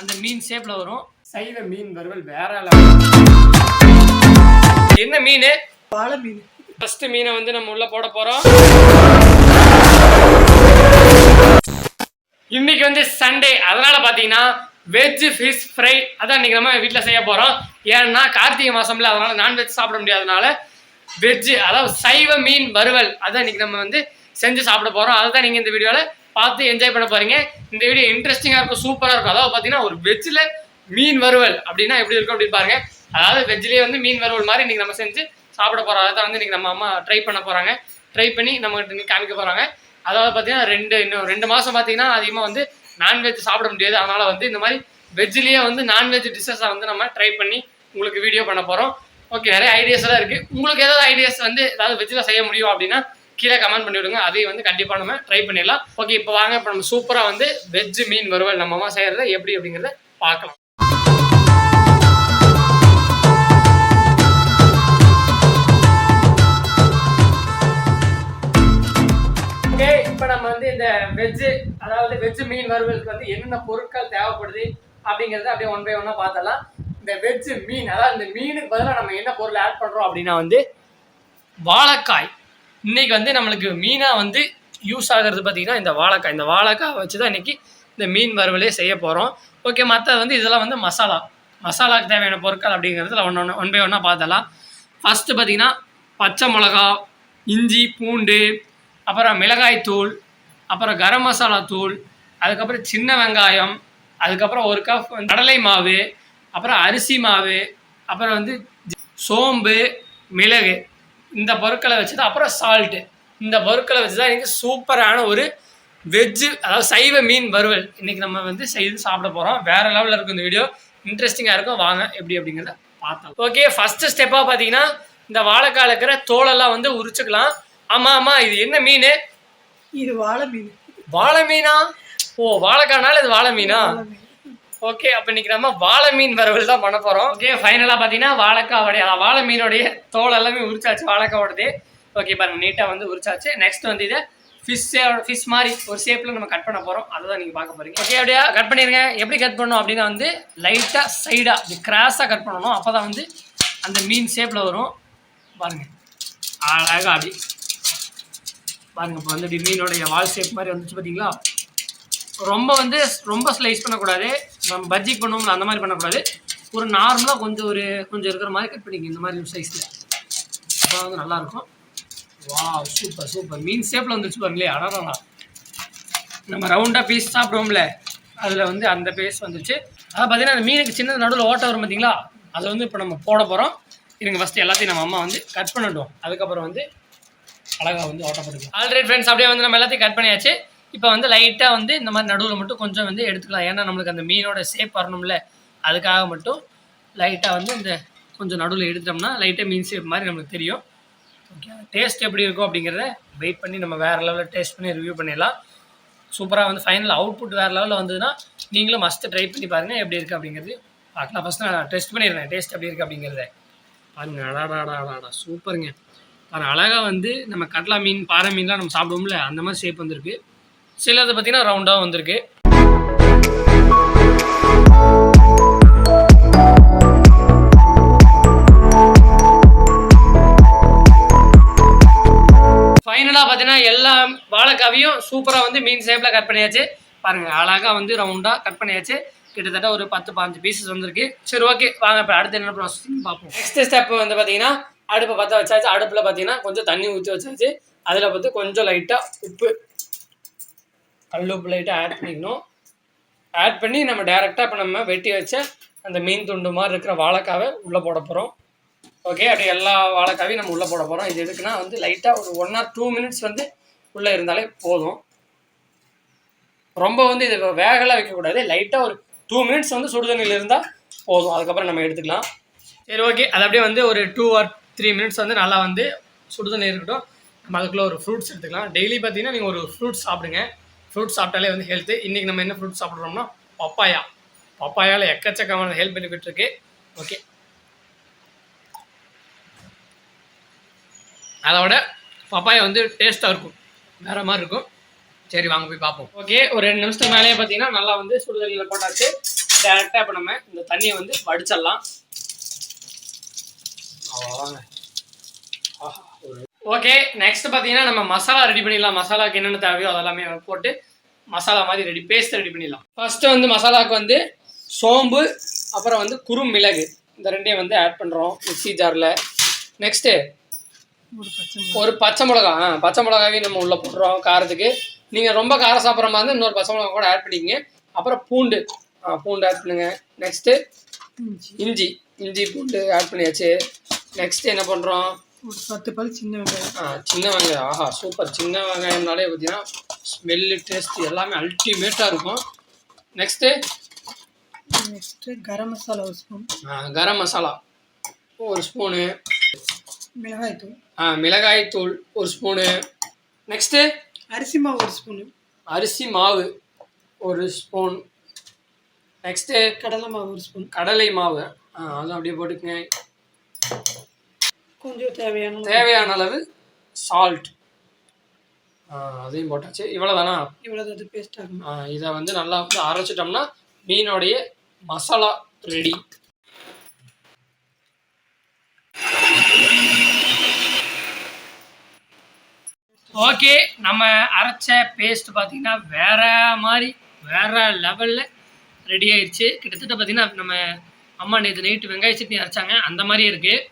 அந்த மீன் ஷேப்ல வரும். சைவ மீன் வறுவல் வேற. என்ன மீன்? வாழை மீன். ஃபர்ஸ்ட் மீனை வந்து நம்ம உள்ள போட போறோம். இன்னைக்கு வந்து சண்டே அதனால பாத்தீங்கன்னா வெஜ் ஃபிஷ் ஃப்ரை அதான் இன்னைக்கு நம்ம வீட்டில் செய்ய போறோம். ஏன்னா கார்த்திகை மாசம்ல அதனால நான்வெஜ் சாப்பிட முடியாதனால வெஜ் அதாவது சைவ மீன் வறுவல் அதான் இன்னைக்கு நம்ம வந்து செஞ்சு சாப்பிட போறோம். அதை தான் நீங்க இந்த வீடியோல பார்த்து என்ஜாய் பண்ண பாருங்க இந்த வீடியோ இன்ட்ரெஸ்டிங்காக இருக்கும் சூப்பராக இருக்கும். அதாவது பார்த்தீங்கன்னா ஒரு வெஜ்ஜில் மீன் வறுவல் அப்படின்னா எப்படி இருக்கும் அப்படின்னு பாருங்க. அதாவது வெஜ்லேயே வந்து மீன் வறுவல் மாதிரி இன்றைக்கி நம்ம செஞ்சு சாப்பிட போகிறோம் அதை தான் வந்து இன்றைக்கி நம்ம அம்மா ட்ரை பண்ண போகிறாங்க ட்ரை பண்ணி நம்ம காமிக்க போகிறாங்க அதாவது பார்த்தீங்கன்னா ரெண்டு இன்னும் ரெண்டு மாதம் பார்த்தீங்கன்னா அதிகமாக வந்து நான்வெஜ் சாப்பிட முடியாது. அதனால் வந்து இந்த மாதிரி வெஜ்லேயே வந்து நான்வெஜ் டிஷ்ஷஸை வந்து நம்ம ட்ரை பண்ணி உங்களுக்கு வீடியோ பண்ண போகிறோம் ஓகே நிறைய ஐடியாஸ் எல்லாம் இருக்குது உங்களுக்கு ஏதாவது ஐடியாஸ் வந்து ஏதாவது வெஜ்ஜில் செய்ய முடியும் அப்படின்னா கீழே கமெண்ட் பண்ணி விடுங்க. அதையும் வந்து கண்டிப்பாக நம்ம ட்ரை பண்ணிடலாம். ஓகே இப்போ வாங்க. இப்போ நம்ம சூப்பராக வந்து வெஜ் மீன் வறுவல் நம்ம அம்மா செய்கிறத எப்படி அப்படிங்கிறத பார்க்கலாம். ஓகே இப்போ நம்ம வந்து இந்த வெஜ்ஜு அதாவது வெஜ் மீன் வறுவலுக்கு வந்து என்னென்ன பொருட்கள் தேவைப்படுது அப்படிங்கிறத அப்படியே ஒன் பை ஒன்னாக பார்த்தலாம் இந்த வெஜ் மீன் அதாவது இந்த மீனுக்கு பதிலாக நம்ம என்ன பொருள் ஆட் பண்ணுறோம் அப்படின்னா வந்து வாழைக்காய். இன்னைக்கு வந்து நம்மளுக்கு மீனாக வந்து யூஸ் ஆகிறது பார்த்தீங்கன்னா இந்த வாழைக்காய். இந்த வாழைக்காய் வச்சு தான் இன்னைக்கு இந்த மீன் வறுவலே செய்ய போகிறோம் ஓகே மற்ற வந்து இதெல்லாம் வந்து மசாலா. மசாலாக்கு தேவையான பொருட்கள் அப்படிங்கிறதுல ஒன்று ஒன்று ஒன் பை ஒன்றா பார்த்தலாம் ஃபஸ்ட்டு பார்த்தீங்கன்னா பச்சை மிளகா இஞ்சி பூண்டு அப்புறம் மிளகாய் தூள் அப்புறம் கரம் மசாலா தூள் அதுக்கப்புறம் சின்ன வெங்காயம் அதுக்கப்புறம் ஒரு கப் கடலை மாவு அப்புறம் அரிசி மாவு அப்புறம் வந்து சோம்பு மிளகு. இந்த பொருட்களை வச்சு தான் அப்புறம் சால்ட்டு இந்த பொருட்களை வச்சு தான் இன்றைக்கி சூப்பரான ஒரு வெஜ்ஜு அதாவது சைவ மீன் வறுவல். இன்றைக்கி நம்ம வந்து செய்து சாப்பிட போகிறோம் வேறு லெவலில் இருக்கும் இந்த வீடியோ இன்ட்ரெஸ்டிங்காக இருக்கும். வாங்க எப்படி அப்படிங்கிறத பார்த்தோம் ஓகே ஃபஸ்ட்டு ஸ்டெப்பாக பார்த்தீங்கன்னா இந்த வாழைக்காய் இருக்கிற தோலெல்லாம் வந்து உரிச்சுக்கலாம். ஆமாம் ஆமாம் இது என்ன மீன்? இது வாழை மீன். வாழை மீனா? ஓ வாழைக்காய்னால இது வாழை மீன். ஓகே அப்போ இன்னைக்கு நம்ம வாழை மீன் வரவில் தான் பண்ண போகிறோம் ஓகே ஃபைனலாக பார்த்தீங்கன்னா வாழைக்காவோடைய வாழை மீனுடைய தோல் எல்லாமே உரிச்சாச்சு வாழைக்காவோடது. ஓகே பாருங்க நீட்டாக வந்து உரிச்சாச்சு. நெக்ஸ்ட் வந்து இதை ஃபிஷ் ஃபிஷ் மாதிரி ஒரு ஷேப்பில் நம்ம கட் பண்ண போகிறோம் அதை தான் நீங்கள் பார்க்க போகிறீங்க ஓகே அப்படியே? கட் பண்ணிடுங்க எப்படி கட் பண்ணணும் அப்படின்னா வந்து லைட்டாக சைடாக இப்படி கிராஸாக கட் பண்ணணும். அப்போ தான் வந்து அந்த மீன் ஷேப்பில் வரும். பாருங்கள் அழகாக அப்படி. பாருங்க இப்போ வந்து இப்படி மீனுடைய வால் ஷேப் மாதிரி வந்துச்சு பார்த்தீங்களா ரொம்ப வந்து ரொம்ப ஸ்லைஸ் பண்ணக்கூடாது. நம்ம பஜ்ஜிக்கு பண்ணுவோம் அந்த மாதிரி பண்ணக்கூடாது. ஒரு நார்மலாக கொஞ்சம் ஒரு கொஞ்சம் இருக்கிற மாதிரி கட் பண்ணிக்க இந்த மாதிரி சைஸில் அப்போ வந்து நல்லாயிருக்கும் வா சூப்பர் சூப்பர் மீன் ஷேப்பில் வந்துச்சு பாருங்களே அடடா நம்ம ரவுண்டாக பீஸ் சாப்பிடுவோம்ல அதில் வந்து அந்த பீஸ் வந்துச்சு அதான் பார்த்தீங்கன்னா அந்த மீனுக்கு சின்ன நடுவில் ஓட்ட வரும் பார்த்தீங்களா அதை வந்து இப்போ நம்ம போட போகிறோம் இருங்க ஃபஸ்ட்டு எல்லாத்தையும் நம்ம அம்மா வந்து கட் பண்ணட்டும். அதுக்கப்புறம் வந்து அழகாக வந்து ஓட்டப்பட்டுக்கலாம் ஆல்ரெடி ஃப்ரெண்ட்ஸ் அப்படியே வந்து நம்ம எல்லாத்தையும் கட் பண்ணியாச்சு. இப்போ வந்து லைட்டாக வந்து இந்த மாதிரி நடுவில் மட்டும் கொஞ்சம் வந்து எடுத்துக்கலாம். ஏன்னா நம்மளுக்கு அந்த மீனோட ஷேப் வரணும்ல. அதுக்காக மட்டும் லைட்டாக வந்து இந்த கொஞ்சம் நடுவில் எடுத்துட்டோம்னா லைட்டாக மீன் ஷேப் மாதிரி நம்மளுக்கு தெரியும். ஓகே டேஸ்ட் எப்படி இருக்கும் அப்படிங்கிறத வெயிட் பண்ணி நம்ம வேறு லெவலில் டேஸ்ட் பண்ணி ரிவ்யூ பண்ணிடலாம். சூப்பராக வந்து ஃபைனல் அவுட்புட் வேறு லெவலில் வந்ததுன்னா நீங்களும் மஸ்ட்டு ட்ரை பண்ணி பாருங்கள் எப்படி இருக்குது அப்படிங்கிறது. பார்க்கலாம். ஃபஸ்ட் நான் டெஸ்ட் பண்ணிடுறேன். டேஸ்ட் எப்படி இருக்குது அப்படிங்கிறத. பாருங்க. அடாடாடாடாடா சூப்பருங்க பாருங்கள் அழகாக வந்து நம்ம கட்லா மீன் பாறை மீன்லாம் நம்ம சாப்பிடுவோம்ல அந்த மாதிரி ஷேப் வந்திருக்கு சிலது பார்த்தீங்கன்னா ரவுண்டாக வந்திருக்கு. ஃபைனலாக பார்த்தீங்கன்னா எல்லா வாழைக்காவையும் சூப்பராக வந்து மீன் ஷேப்பில் கட் பண்ணியாச்சு. பாருங்கள் அழகாக வந்து ரவுண்டாக கட் பண்ணியாச்சு. கிட்டத்தட்ட ஒரு பத்து பாஞ்சு பீசஸ் வந்திருக்கு. சரி ஓகே வாங்க இப்போ அடுத்து என்ன ப்ராசஸிங் பார்ப்போம். நெக்ஸ்ட் ஸ்டெப் வந்து பார்த்தீங்கன்னா அடுப்பை பற்ற வச்சாச்சு. அடுப்பில் பார்த்தீங்கன்னா கொஞ்சம் தண்ணி ஊற்றி வச்சாச்சு. அதில் பார்த்து கொஞ்சம் லைட்டாக உப்பு கல் லைட்டாக ஆட் பண்ணிக்கணும். ஆட் பண்ணி நம்ம டேரெக்டாக இப்போ நம்ம வெட்டி வச்ச அந்த மீன் துண்டு மாதிரி இருக்கிற வாழைக்காவை உள்ளே போட போகிறோம் ஓகே அப்படியே எல்லா வாழைக்காவையும் நம்ம உள்ளே போட போகிறோம் இது எதுக்குன்னா வந்து லைட்டாக ஒரு ஒன் ஆர் டூ மினிட்ஸ் வந்து உள்ளே இருந்தாலே போதும். ரொம்ப வந்து இது வேகலாம் வைக்கக்கூடாது லைட்டாக ஒரு டூ மினிட்ஸ் வந்து சுடுதண்ணியில் இருந்தால் போதும். அதுக்கப்புறம் நம்ம எடுத்துக்கலாம். சரி ஓகே அது அப்படியே வந்து ஒரு டூ ஆர் த்ரீ மினிட்ஸ் வந்து நல்லா வந்து சுடுதண்ணி இருக்கட்டும். நம்ம அதுக்குள்ளே ஒரு ஃப்ரூட்ஸ் எடுத்துக்கலாம். டெய்லி பார்த்தீங்கன்னா நீங்கள் ஒரு ஃப்ரூட்ஸ் சாப்பிடுங்க. ஃப்ரூட் சாப்பிட்டாலே வந்து ஹெல்த்து இன்றைக்கி நம்ம என்ன ஃப்ரூட் சாப்பிட்றோம்னா பப்பாயா பப்பாயாவில் எக்கச்சக்கமான ஹெல்த் பெனிஃபிட் இருக்குது ஓகே அதோட பப்பாயா வந்து டேஸ்ட்டாக இருக்கும். வேறு மாதிரி இருக்கும். சரி வாங்க போய் பார்ப்போம். ஓகே ஒரு ரெண்டு நிமிஷத்துக்கு மேலேயே பார்த்தீங்கன்னா நல்லா வந்து சுடுதண்ணியில் போட்டாச்சு. டேரெக்டாக இப்போ நம்ம இந்த தண்ணியை வந்து வடிச்சிடலாம். அவ்வளோதாங்க ஓகே நெக்ஸ்ட் பார்த்தீங்கன்னா நம்ம மசாலா ரெடி பண்ணிடலாம். மசாலாக்கு என்னென்ன தேவையோ அதெல்லாமே போட்டு மசாலா மாதிரி ரெடி பேஸ்ட் ரெடி பண்ணிடலாம். ஃபர்ஸ்ட் வந்து மசாலாவுக்கு வந்து சோம்பு அப்புறம் வந்து குறும் மிளகு இந்த ரெண்டையும் வந்து ஆட் பண்ணுறோம் மிக்ஸி ஜாரில் நெக்ஸ்ட்டு ஒரு பச்சை மிளகா. ஆ பச்சை மிளகாவையும் நம்ம உள்ளே போடுறோம் காரத்துக்கு. நீங்கள் ரொம்ப காரம் சாப்பிட்ற மாதிரி இருந்தால் இன்னொரு பச்சை மிளகா கூட ஆட் பண்ணிக்கங்க. அப்புறம் பூண்டு. ஆ பூண்டு ஆட் பண்ணுங்க. நெக்ஸ்ட்டு இஞ்சி. இஞ்சி. இஞ்சி பூண்டு ஆட் பண்ணியாச்சு. நெக்ஸ்ட் என்ன பண்ணுறோம் ஒரு பத்து பல் சின்ன வெங்காயம். ஆ சின்ன வெங்காயம். ஆஹா சூப்பர். சின்ன வெங்காயம்னாலே பார்த்தீங்கன்னா ஸ்மெல்லு டேஸ்ட் எல்லாமே அல்டிமேட்டாக இருக்கும். நெக்ஸ்ட்டு நெக்ஸ்ட்டு கரம் மசாலா ஒரு ஸ்பூன் கரம் மசாலா. ஒரு ஸ்பூனு மிளகாய் தூள் மிளகாய் தூள் ஒரு ஸ்பூனு நெக்ஸ்ட்டு அரிசி மாவு ஒரு ஸ்பூனு அரிசி மாவு ஒரு ஸ்பூன் நெக்ஸ்ட்டு கடலை மாவு ஒரு ஸ்பூன் கடலை மாவு. ஆ அதுவும் அப்படியே போட்டுக்கங்க. கொஞ்சம் தேவையான தேவையான அளவு சால்ட் அதையும் போட்டாச்சு. இவ்வளோதானா இவ்வளோ அது பேஸ்ட் ஆகும் இதை வந்து நல்லா வந்து அரைச்சிட்டோம்னா மீனோடைய மசாலா ரெடி ஓகே நம்ம அரைச்ச பேஸ்ட் பார்த்தீங்கன்னா வேற மாதிரி வேற லெவலில் ரெடி ஆயிடுச்சு கிட்டத்தட்ட பார்த்தீங்கன்னா நம்ம அம்மா நேற்று நைட்டு வெங்காய சட்னி அரைச்சாங்க. அந்த மாதிரியே இருக்குது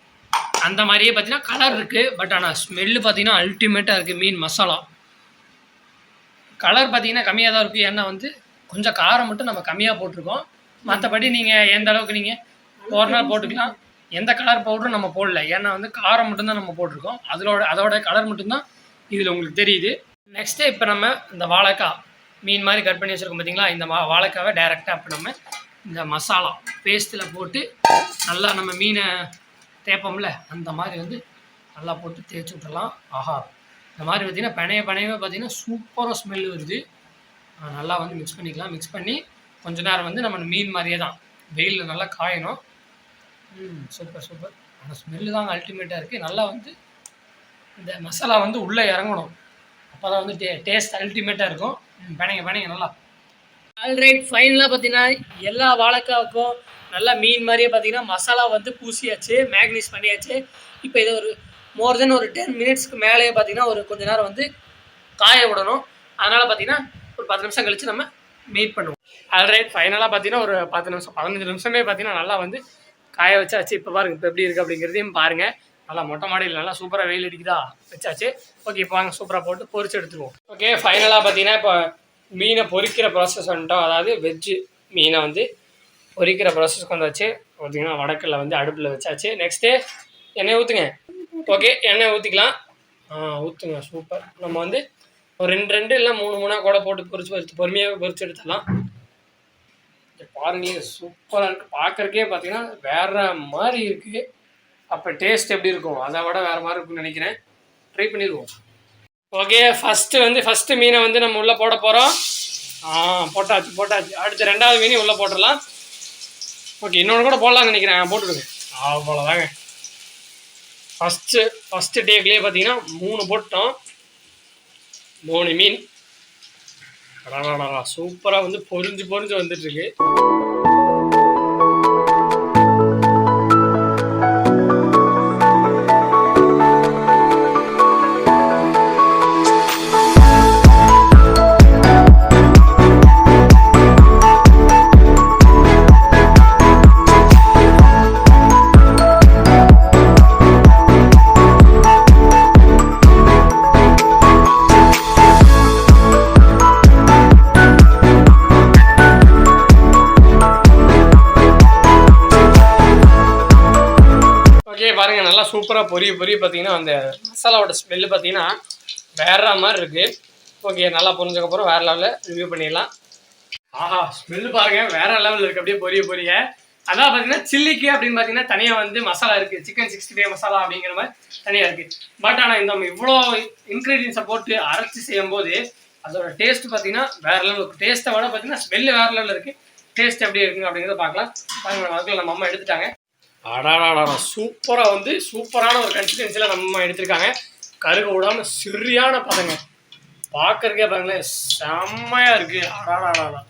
அந்த மாதிரியே பார்த்தீங்கன்னா கலர் இருக்குது பட் ஆனால் ஸ்மெல்லு பார்த்தீங்கன்னா அல்டிமேட்டாக இருக்குது மீன் மசாலா கலர் பார்த்தீங்கன்னா கம்மியாக தான் இருக்குது ஏன்னா வந்து கொஞ்சம் காரம் மட்டும் நம்ம கம்மியாக போட்டிருக்கோம். மற்றபடி நீங்கள் எந்த அளவுக்கு நீங்கள் நாள் போட்டுக்கலாம். எந்த கலர் பவுடரும் நம்ம போடல. ஏன்னா வந்து காரம் மட்டும்தான் நம்ம போட்டிருக்கோம். அதோட அதோட கலர் மட்டும்தான் இதில் உங்களுக்கு தெரியுது. நெக்ஸ்ட்டு இப்போ நம்ம இந்த வாழைக்காய். மீன் மாதிரி கட் பண்ணி வச்சுருக்கோம் பார்த்தீங்களா? இந்த மா வாழைக்காவை டைரெக்டாக இப்போ நம்ம இந்த மசாலா பேஸ்ட்டில் போட்டு நல்லா நம்ம மீனை தேய்ப்போம்ல? அந்த மாதிரி வந்து நல்லா போட்டு தேய்ச்சி விட்டுடலாம் ஆஹா. இந்த மாதிரி பார்த்தீங்கன்னா பனைய பனையவே பார்த்தீங்கன்னா சூப்பராக ஸ்மெல் வருது. நல்லா வந்து மிக்ஸ் பண்ணிக்கலாம். மிக்ஸ் பண்ணி கொஞ்ச நேரம் வந்து நம்ம மீன் மாதிரியே தான். வெயிலில் நல்லா காயணும். ம் சூப்பர் சூப்பர் அந்த ஸ்மெல்லு தாங்க அல்டிமேட்டாக இருக்குது நல்லா வந்து இந்த மசாலா வந்து உள்ளே இறங்கணும். அப்போ தான் வந்து டே டேஸ்ட் அல்டிமேட்டாக இருக்கும். பனைங்க பனைங்க நல்லா ஆல்ரைட் ஃபைனலாக பார்த்தீங்கன்னா எல்லா வாழைக்காவுக்கும் நல்லா மீன் மாதிரியே பார்த்தீங்கன்னா மசாலா வந்து பூசியாச்சு மேக்னீஸ் பண்ணியாச்சு. இப்போ இதை ஒரு மோர் தென் ஒரு டென் மினிட்ஸ்க்கு மேலேயே பார்த்தீங்கன்னா ஒரு கொஞ்ச நேரம் வந்து காய விடணும். அதனால் பார்த்தீங்கன்னா ஒரு பத்து நிமிஷம் கழித்து நம்ம மீட் பண்ணுவோம். ஆல்ரைட் ஃபைனலாக பார்த்தீங்கன்னா ஒரு பத்து நிமிஷம் பதினஞ்சு நிமிஷமே பார்த்தீங்கன்னா நல்லா வந்து காய வச்சாச்சு. இப்போ பாருங்கள் இப்போ எப்படி இருக்குது அப்படிங்கிறதையும் பாருங்கள் நல்லா மொட்டை மாடியில் நல்லா சூப்பராக வெயில் அடிக்குதா? வச்சாச்சு. ஓகே இப்போ வாங்க சூப்பராக போட்டு பொறிச்சு எடுத்துருவோம். ஓகே ஃபைனலாக பார்த்தீங்கன்னா இப்போ மீனை பொறிக்கிற ப்ராசஸ் வந்துட்டோம். அதாவது வெஜ்ஜு மீனை வந்து பொறிக்கிற ப்ராசஸ் கொண்டு வந்தாச்சு. பார்த்தீங்கன்னா வடக்கில் வந்து அடுப்பில் வச்சாச்சு. நெக்ஸ்ட்டு எண்ணெய் ஊற்றுங்க ஓகே எண்ணெய் ஊற்றிக்கலாம் ஆ ஊற்றுங்க சூப்பர் நம்ம வந்து ஒரு ரெண்டு ரெண்டு இல்லை மூணு மூணாக கூட போட்டு பொறிச்சு பொரிச்சு பொறுமையாக பொறிச்சு எடுத்துடலாம். இங்க பாருங்க சூப்பராக இருக்குது பார்க்குறக்கே பார்த்தீங்கன்னா வேற மாதிரி இருக்குது அப்போ டேஸ்ட் எப்படி இருக்கும்? அதை விட வேறு மாதிரி இருக்கும்னு நினைக்கிறேன். ட்ரை பண்ணிடுவோம். ஓகே ஃபஸ்ட்டு வந்து ஃபஸ்ட்டு மீனை வந்து நம்ம உள்ளே போட போகிறோம் ஆ போட்டாச்சு போட்டாச்சு. அடுத்து ரெண்டாவது மீனையும் உள்ளே போட்டுடலாம். ஓகே இன்னொன்று கூட போடலாம்னு நினைக்கிறேன். ஆ, போட்டுடுங்க அவ்வளோதாங்க ஃபஸ்ட்டு ஃபஸ்ட்டு டேக்லேயே பார்த்தீங்கன்னா மூணு போட்டோம். மூணு மீன். சூப்பராக வந்து பொறிஞ்சு பொறிஞ்சு வந்துட்டு பாருங்கள் பாருங்க நல்லா சூப்பராக பொரிய பொரிய பார்த்தீங்கன்னா அந்த மசாலாவோட ஸ்மெல்லு பார்த்தீங்கன்னா வேற மாதிரி இருக்கு. ஓகே நல்லா புரிஞ்சக்கப்புறம் வேற லெவலில் ரிவ்யூ பண்ணிடலாம். ஆஹா ஸ்மெல்லு பாருங்க வேற லெவலில் இருக்கு. அப்படியே பொரிய பொரிய. அதான் பார்த்தீங்கன்னா சில்லிக்கு அப்படின்னு பார்த்தீங்கன்னா தனியாக வந்து மசாலா இருக்கு. சிக்கன் சிக்ஸ்டி ஃபைவ் மசாலா அப்படிங்கிற மாதிரி தனியாக இருக்கு. பட் ஆனால் இந்த இவ்வளோ இன்க்ரீடியன்ஸை போட்டு அரைச்சி செய்யும்போது அதோட டேஸ்ட் பார்த்தீங்கன்னா வேற லெவல் டேஸ்ட்டை விட பார்த்தீங்கன்னா ஸ்மெல்லு வேற லெவலில் இருக்கு. டேஸ்ட் எப்படி இருக்குங்க அப்படிங்கிறத பார்க்கலாம் பாருங்க அதுக்குள்ள நம்ம அம்மா எடுத்துட்டாங்க. அடாடாடா சூப்பராக வந்து சூப்பரான ஒரு கன்சிஸ்டன்சியில் நம்ம எடுத்திருக்காங்க. கருக விடாமல் சிறியான பதங்க. பார்க்கறக்கே பாருங்களேன் செம்மையாக இருக்குது அடாடாடாடா.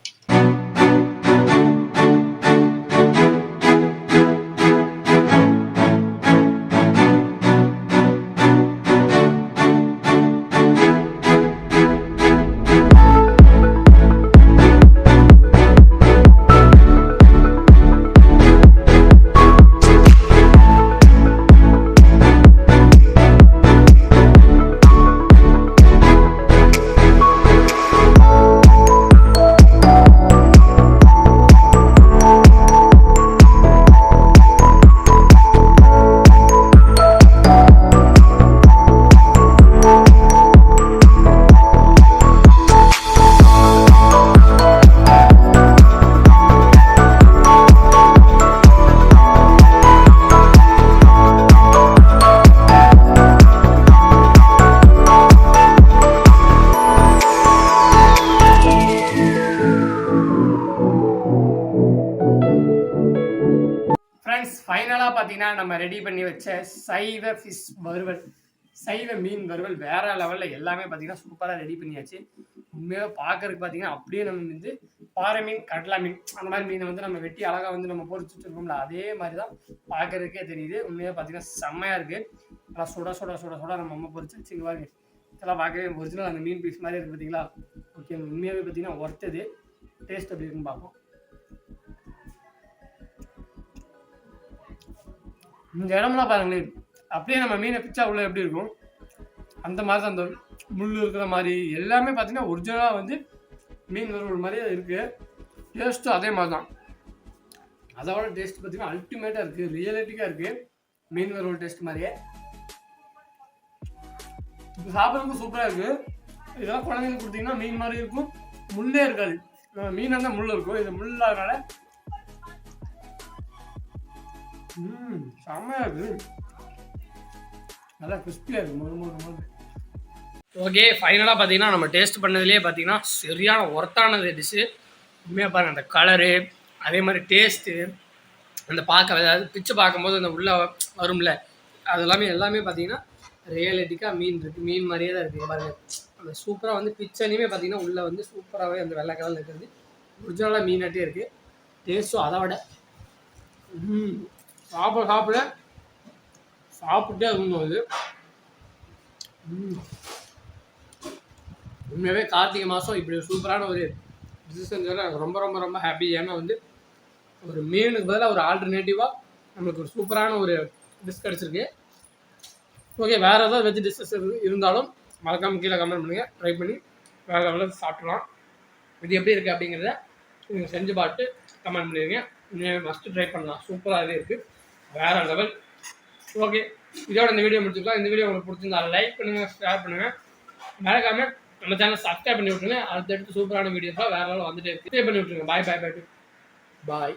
பார்த்தீங்கன்னா நம்ம ரெடி பண்ணி வச்ச சைவ ஃபிஷ் வறுவல் சைவ மீன் வறுவல் வேற லெவலில் எல்லாமே பார்த்தீங்கன்னா சூப்பராக ரெடி பண்ணியாச்சு. உண்மையாக பார்க்கறதுக்கு பார்த்தீங்கன்னா அப்படியே நம்ம வந்து பாறை மீன் கடலா மீன் அந்த மாதிரி மீனை வந்து நம்ம வெட்டி அழகாக வந்து நம்ம பொறிச்சு வச்சிருக்கோம்ல அதே மாதிரி தான் பார்க்கறதுக்கே தெரியுது. உண்மையாக பார்த்தீங்கன்னா செம்மையாக இருக்குது நல்லா சுட சுட சுட சுட நம்ம அம்மா பொறிச்சு வச்சுங்க பாருங்க. இதெல்லாம் பார்க்கவே ஒரிஜினல் அந்த மீன் பீஸ் மாதிரி இருக்குது பார்த்தீங்களா ஓகே உண்மையாகவே பார்த்தீங்கன்னா ஒர்த்தது டேஸ்ட் எப்படி இருக்குன்னு பார்ப்போம் இந்த இடம்லாம் பாருங்களேன் அப்படியே நம்ம மீனை பிச்சா உள்ள எப்படி இருக்கும்? அந்த மாதிரி தான் அந்த முள் இருக்கிற மாதிரி. எல்லாமே பார்த்தீங்கன்னா ஒரிஜினலாக வந்து மீன் வறுவல் மாதிரியே இருக்குது டேஸ்ட்டும் அதே மாதிரி தான். அதோட டேஸ்ட் பார்த்தீங்கன்னா அல்டிமேட்டாக இருக்குது ரியலிட்டிக்காக இருக்குது மீன் வறுவல் டேஸ்ட் மாதிரியே. சாப்பிட்றதுக்கும் சூப்பராக இருக்குது இதெல்லாம் குழந்தைங்களுக்கு கொடுத்தீங்கன்னா மீன் மாதிரி இருக்கும். முள்ளே இருக்காது. மீன் இருந்தால் முள் இருக்கும். இது முள்ளாதனால ம் செம்மையாக இருக்குது. நல்லா கிறிஸ்பியாக இருக்குது முழு முழு முழு ஓகே ஃபைனலாக பார்த்தீங்கன்னா நம்ம டேஸ்ட் பண்ணதுலேயே பார்த்தீங்கன்னா சரியான ஒர்த்தானது டிஷ்ஷு உண்மையாக பாருங்கள் அந்த கலரு அதே மாதிரி டேஸ்ட்டு அந்த பார்க்க அதாவது பிச்சு பார்க்கும்போது அந்த உள்ளே வரும்ல அது எல்லாமே எல்லாமே பார்த்தீங்கன்னா ரியலிட்டிக்காக மீன் இருக்குது மீன் மாதிரியே தான் இருக்குது பாருங்க அந்த சூப்பராக வந்து பிச்சனையுமே பார்த்தீங்கன்னா உள்ளே வந்து சூப்பராகவே அந்த வெள்ளை கலரில் இருக்கிறது. ஒரிஜினலாக மீனாட்டே இருக்குது டேஸ்ட்டும் அதை விட சாப்பிட சாப்பிட சாப்பிட்டே இருக்கணும் இது உண்மையாகவே கார்த்திகை மாதம் இப்படி சூப்பரான ஒரு டிசிஷன் எனக்கு ரொம்ப ரொம்ப ரொம்ப ஹாப்பி ஏன்னா வந்து ஒரு மீனுக்கு பதிலாக ஒரு ஆல்டர்னேட்டிவாக நம்மளுக்கு ஒரு சூப்பரான ஒரு டிஷ் கிடச்சிருக்கு. ஓகே வேறு ஏதாவது வெஜ் டிஷ்ஷஸ் இருந்தாலும் மறக்காமல் கீழே கமெண்ட் பண்ணுங்கள் ட்ரை பண்ணி வேறு லெவலில் சாப்பிடலாம் இது எப்படி இருக்குது அப்படிங்கிறத நீங்கள் செஞ்சு பார்த்து கமெண்ட் பண்ணிடுங்க மஸ்ட்டு ட்ரை பண்ணலாம். சூப்பராகவே இருக்குது வேறு லெவல் ஓகே இதோட இந்த வீடியோ முடிச்சுக்கலாம். இந்த வீடியோ உங்களுக்கு பிடிச்சிருந்தா லைக் பண்ணுங்கள் ஷேர் பண்ணுங்கள் மறக்காம நம்ம சேனல் சப்ஸ்கிரைப் பண்ணி விட்டுருங்க. அடுத்தடுத்து சூப்பரான வீடியோஸாக வேற லெவல் வந்துட்டு இருக்கு. பண்ணி விட்டுருங்க. பாய் பாய் பாய் பாய்